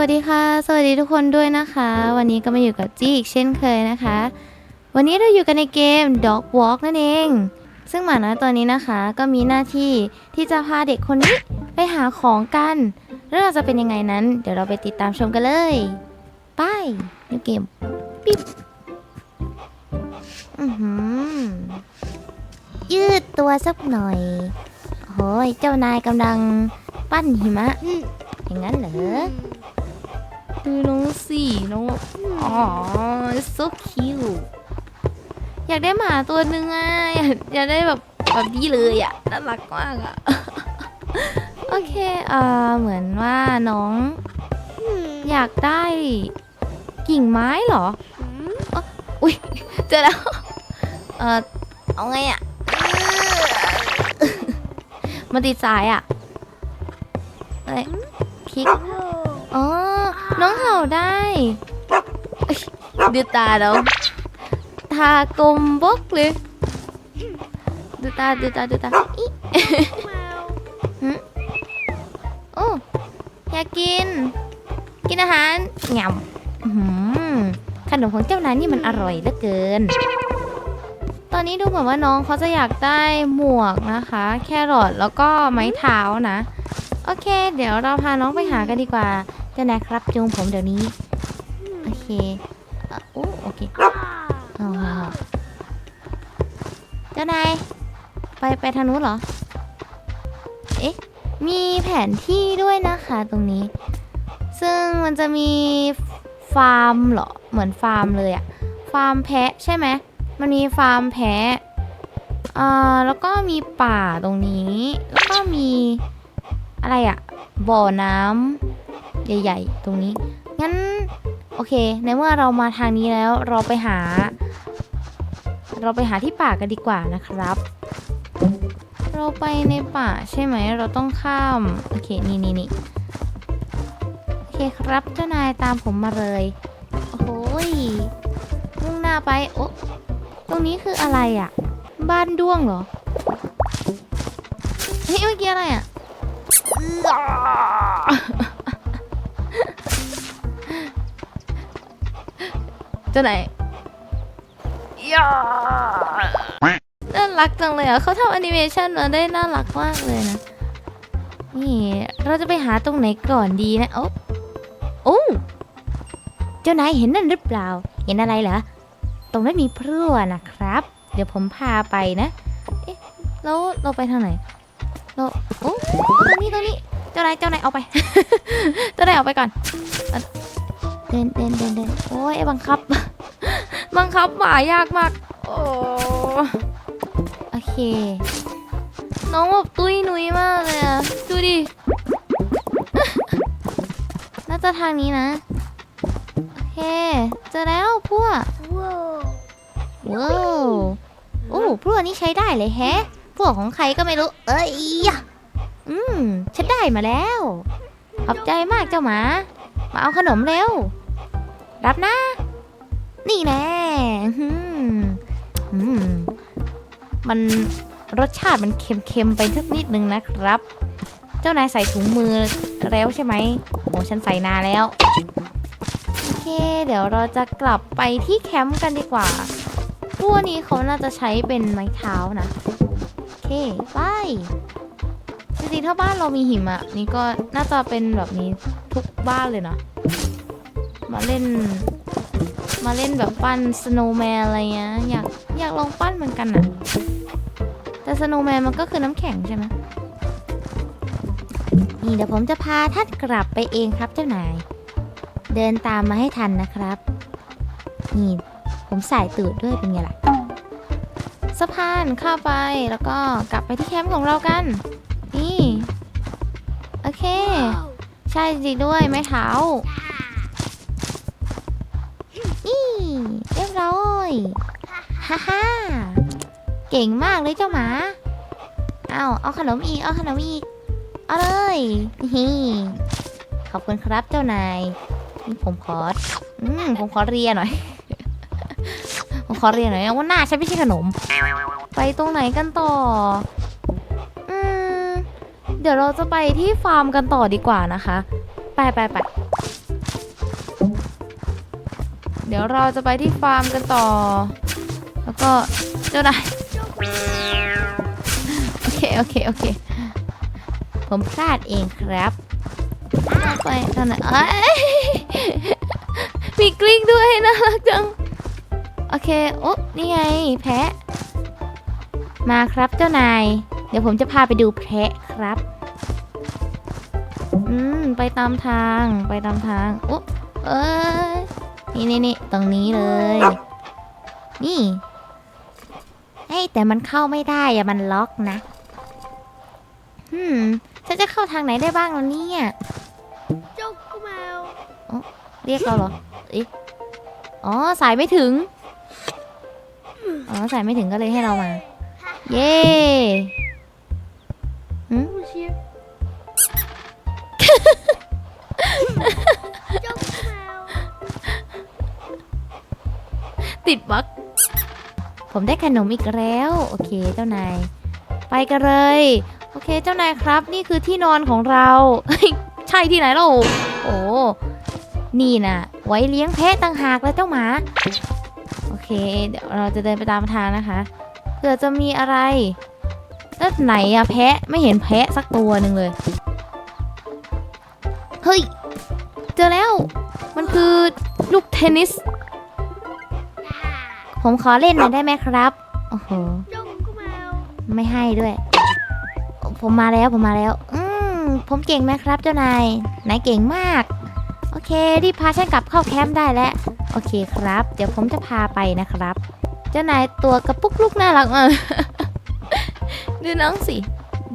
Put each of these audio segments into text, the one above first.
วัสดีค่ะ สวัสดีทุกคนด้วยนะคะ วันนี้ก็มาอยู่กับจี้อีกเช่นเคยนะคะ วันนี้เราอยู่กันในเกม Dog Walk นั่นเอง ซึ่งหมาน้อยตัวนี้นะคะ ก็มีหน้าที่ที่จะพาเด็กคนนี้ไปหาของกันเรื่องจะเป็นยังไงนั้น เดี๋ยวเราไปติดตามชมกันเลยไปนิวเกมปิ๊บอือหือยืดตัวสักหน่อยโอ้ยเจ้านายกำลังปั้นหิมะอย่างนั้นเหรอ ดูน้องสิน้องอ๋อ so cute อยากได้หมาตัวหนึ่งอะอยากอยากได้แบบแบบนี้เลยอะน่ารักมากอะ โอเคเอ่อเหมือนว่าน้อง อยากได้กิ่งไม้เหรออ๋ออุ้ยเจอแล้ว เอ่อเอาไงอะมันติดสายอะเอ้ยคลิกอ๋อ น้องเห่าได้เอ้ยดูตาเราตากลมบกเลยดูตาดูตาดูตาอิหึโอ้อยากกิน กินอาหารงำอื้อหือขนมของเจ้านายนี่มันอร่อยเหลือเกิน ตอนนี้ดูเหมือนว่าน้องเขาจะอยากได้หมวกนะคะ แครอทแล้วก็ไม้เท้านะ โอเค เดี๋ยวเราพาน้องไปหากันดีกว่า เจ้านายครับจูงผมเดี๋ยวนี้ โอเคเอ่อโอ้โอเคอ๋อเจ้านาย ไปไปทางนู้นเหรอ เอ๊ะ มีแผนที่ด้วยนะคะตรงนี้ ซึ่งมันจะมีฟาร์มเหรอ เหมือนฟาร์มเลยอะฟาร์มแพะใช่ไหม มันมีฟาร์มแพะอ่าแล้วก็มีป่าตรงนี้ แล้วก็มีอะไรอะบ่อน้ำ ใหญ่ๆ ตรงนี้ งั้น โอเค ในเมื่อเรามาทางนี้แล้วเราไปหา เราไปหาที่ป่ากันดีกว่านะครับ เราไปในป่าใช่ไหม เราต้องข้าม โอเค นี่นี่นี่โอเคครับเจ้านายตามผมมาเลย โอ้ยมุ่งหน้าไป โอะตรงนี้คืออะไรอะบ้านด้วงเหรอ เฮ้ยเมื่อกี้อะไรอะเจ้าไหนย่าน่ารักจังเลยอะเขาทำแอนิเมชันมาได้น่ารักมากเลยนะ นี่เราจะไปหาตรงไหนก่อนดีนะโอ้โอ้เจ้านายเห็นนั่นหรือเปล่า เห็นอะไรเหรอ ตรงนั้นมีพรั่วนะครับ เดี๋ยวผมพาไปนะ เอ๊ะแล้วเราไปทางไหน เราโอ้ตรงนี้ตรงนี้เจ้านายเจ้านายเอาไป เจ้านายเอาไปก่อนเอาเดินเดินเดินเดินโอ้ยบังคับ บังคับหมายากมาก โอ้โอเค น้องแบบตุ้ยนุ้ยมากเลยอะดูดิ น่าจะทางนี้นะ โอเค เจอแล้วพวกว้าวโอ้พวกนี้ใช้ได้เลยแฮะ พวกของใครก็ไม่รู้ เอ้ยยะอืมฉันได้มาแล้ว ขอบใจมากเจ้าหมา มาเอาขนมเร็ว รับนะ นี่แน่ อืมอืมมันรสชาติมันเค็มๆไปสักนิดนึงนะครับ เจ้านายใส่ถุงมือแล้วใช่ไหมโอ้ฉันใส่นาแล้ว โอเค เดี๋ยวเราจะกลับไปที่แคมป์กันดีกว่าพวกนี้เขาน่าจะใช้เป็นไม้เท้านะ โอเคไปจริงๆถ้าบ้านเรามีหิมะนี่ก็น่าจะเป็นแบบนี้ทุกบ้านเลยเนาะมาเล่น มาเล่นแบบปั้นสโนว์แมนอะไรเงี้ยอยากอยากลองปั้นเหมือนกันอะแต่สโนว์แมนมันก็คือน้ำแข็งใช่ไหมนี่เดี๋ยวผมจะพาท่านกลับไปเองครับเจ้านาย เดินตามมาให้ทันนะครับ นี่ผมใส่ตูดด้วยเป็นไงล่ะสะพานเข้าไปแล้วก็กลับไปที่แคมป์ของเรากัน นี่ โอเค ใช่จริงๆด้วยไม้เท้า ฮ่าฮ่าเก่งมากเลยเจ้าหมา เอาเอาขนมอีก เอาขนมอีก เอาเลยนี่ขอบคุณครับเจ้านายผมขออืมผมขอเรียนหน่อย ผมขอเรียนหน่อยนะว่าหน้าฉันไม่ใช่ขนม ไปตรงไหนกันต่อ อืม เดี๋ยวเราจะไปที่ฟาร์มกันต่อดีกว่านะคะ ไปไปไป เดี๋ยวเราจะไปที่ฟาร์มกันต่อ แล้วก็เจ้านายโอเค โอเค โอเค ผมพลาดเองครับไปทางไหนเอ้ยมีกลิ้งด้วยน่ารักจัง โอเคโอ้นี่ไง แพะ มาครับเจ้านาย เดี๋ยวผมจะพาไปดูแพะครับ อืม ไปตามทาง ไปตามทางโอ้เอ้ย นี่นี่นี่ตรงนี้เลย นี่เฮ้ยแต่มันเข้าไม่ได้อะมันล็อกนะอืมฉันจะเข้าทางไหนได้บ้างแล้วเนี่ย Choco Mèo เรียกเราเหรอเอ๊ะอ๋อสายไม่ถึง อ๋อสายไม่ถึงก็เลยให้เรามา เย้ Monsieur Choco ติดบั๊กผมได้ขนมอีกแล้ว โอเคเจ้านาย ไปกันเลย โอเคเจ้านายครับ นี่คือที่นอนของเรา ใช่ที่ไหนเราโอ้นี่นะไว้เลี้ยงแพะต่างหากแล้วเจ้าหมา โอเค เดี๋ยวเราจะเดินไปตามทางนะคะเผื่อจะมีอะไรแล้วไหนอะแพะไม่เห็นแพะสักตัวหนึ่งเลย เฮ้ย เจอแล้ว มันคือลูกเทนนิส ผมขอเล่นหน่อยได้ไหมครับ โอ้โหไม่ให้ด้วย ผมมาแล้วผมมาแล้ว อืมผมเก่งไหมครับ เจ้านาย นายเก่งมาก โอเครีบพาฉันกลับเข้าแคมป์ได้แล้ว โอเคครับ เดี๋ยวผมจะพาไปนะครับ เจ้านายตัวกระปุกลูกน่ารักมาก ดูน้องสิ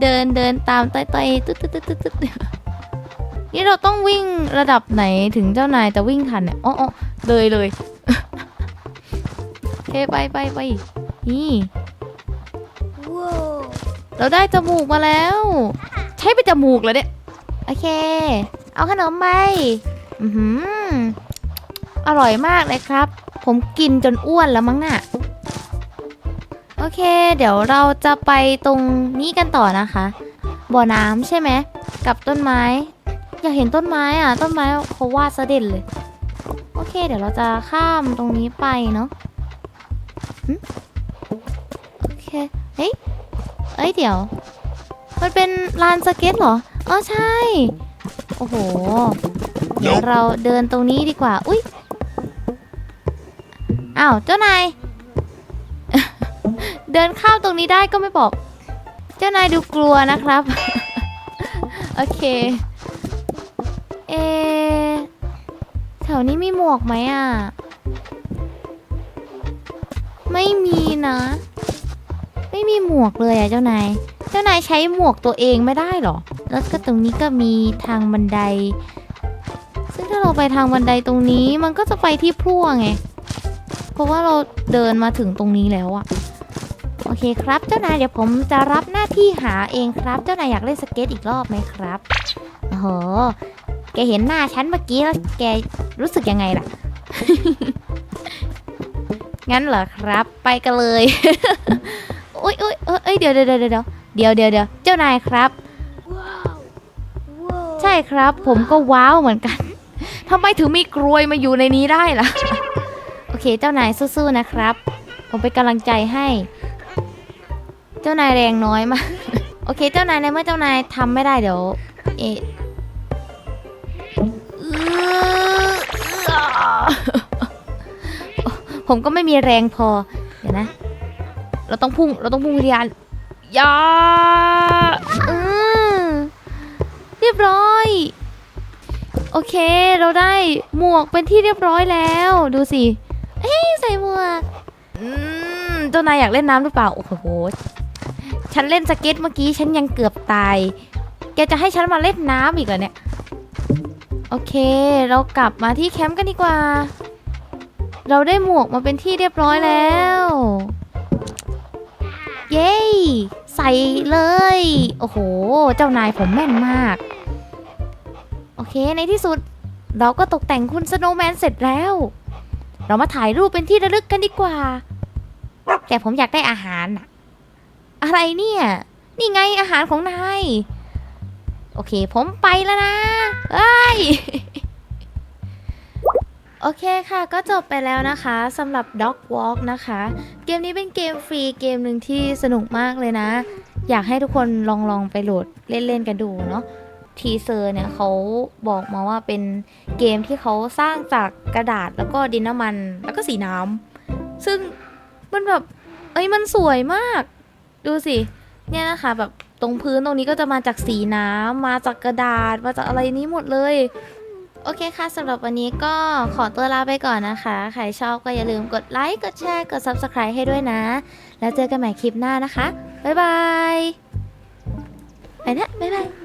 เดินเดินตามต่อยๆตึ๊ดตึ๊ดตึ๊ดตึ๊ดตึ๊ดนี่เราต้องวิ่งระดับไหนถึงเจ้านายจะวิ่งทันเนี่ยอ๋ออ๋อเลยเลย เคไปไปไปนี่ Wow เราได้จมูกมาแล้ว ใช้เป็นจมูกเลยเนี่ย โอเค เอาขนมไปอือหืออร่อยมากเลยครับ ผมกินจนอ้วนแล้วมั้งน่ะ โอเค เดี๋ยวเราจะไปตรงนี้กันต่อนะคะ บ่อน้ำใช่ไหม กับต้นไม้ อยากเห็นต้นไม้อะ ต้นไม้เขาวาดซะเด่นเลย โอเค เดี๋ยวเราจะข้ามตรงนี้ไปเนาะหึ โอเคเฮ้ยเอ้ยเดี๋ยว มันเป็นลานสเก็ตเหรอ อ๋อใช่ โอ้โห เดี๋ยวเราเดินตรงนี้ดีกว่า อุ้ยอ้าวเจ้านาย เดินข้ามตรงนี้ได้ก็ไม่บอก เจ้านายดูกลัวนะครับ โอเค เอะแถวนี้มีหมวกไหมอะ ไม่มีนะ ไม่มีหมวกเลยอะเจ้านาย เจ้านายใช้หมวกตัวเองไม่ได้หรอ แล้วก็ตรงนี้ก็มีทางบันได ซึ่งถ้าเราไปทางบันไดตรงนี้มันก็จะไปที่พั่วไง เพราะว่าเราเดินมาถึงตรงนี้แล้วอะโอเคครับเจ้านายเดี๋ยวผมจะรับหน้าที่หาเองครับ เจ้านายอยากเล่นสเก็ตอีกรอบไหมครับโอ้โห แกเห็นหน้าฉันเมื่อกี้แล้วแกรู้สึกยังไงล่ะ งั้นเหรอครับ ไปกันเลยโอ๊ยโอ๊ยเอ้ยเอ้ยเดี๋ยวเดี๋ยวเดี๋ยวเดี๋ยวเดี๋ยวเดี๋ยวเดี๋ยวเจ้านายครับ Wow Wow ใช่ครับ ผมก็ว้าวเหมือนกันทำไมถึงมีกรวยมาอยู่ในนี้ได้ล่ะ โอเค เจ้านายสู้ๆนะครับ ผมเป็นกำลังใจให้ เจ้านายแรงน้อยมาก โอเค เจ้านายในเมื่อเจ้านายทำไม่ได้เดี๋ยว เอะอื้ ผมก็ไม่มีแรงพอ เดี๋ยวนะ เราต้องพุ่ง เราต้องพุ่งวิญญาณยาอือเรียบร้อย โอเค เราได้หมวกเป็นที่เรียบร้อยแล้ว ดูสิเอ้ยใส่หมวก อืมเจ้านายอยากเล่นน้ำหรือเปล่า โอ้โห ฉันเล่นสเก็ตเมื่อกี้ฉันยังเกือบตาย แกจะให้ฉันมาเล่นน้ำอีกเหรอเนี่ย โอเค เรากลับมาที่แคมป์กันดีกว่า เราได้หมวกมาเป็นที่เรียบร้อยแล้ว เย้ใส่เลย โอ้โห เจ้านายผมแม่นมาก โอเค ในที่สุด เราก็ตกแต่งคุณสโนว์แมนเสร็จแล้ว เรามาถ่ายรูปเป็นที่ระลึกกันดีกว่า แต่ผมอยากได้อาหารนะอะไรเนี่ย นี่ไงอาหารของนาย โอเค ผมไปแล้วนะเอ้ย โอเคค่ะก็จบไปแล้วนะคะสำหรับ Dog Walk นะคะ เกมนี้เป็นเกมฟรีเกมหนึ่งที่สนุกมากเลยนะ อยากให้ทุกคนลองลองไปโหลดเล่นๆกันดูเนาะทีเซอร์เนี่ยเขาบอกมาว่าเป็นเกมที่เขาสร้างจากกระดาษแล้วก็ดินน้ำมันแล้วก็สีน้ำซึ่งมันแบบ เอ้ยมันสวยมาก ดูสิ เนี่ยนะคะแบบตรงพื้นตรงนี้ก็จะมาจากสีน้ำมาจากกระดาษมาจากอะไรนี้หมดเลย โอเคค่ะสำหรับวันนี้ก็ขอตัวลาไปก่อนนะคะ ใครชอบก็อย่าลืมกดไลค์ กดแชร์ กด Subscribe ให้ด้วยนะ แล้วเจอกันใหม่คลิปหน้านะคะ บ๊ายบาย ไปนะบ๊ายบาย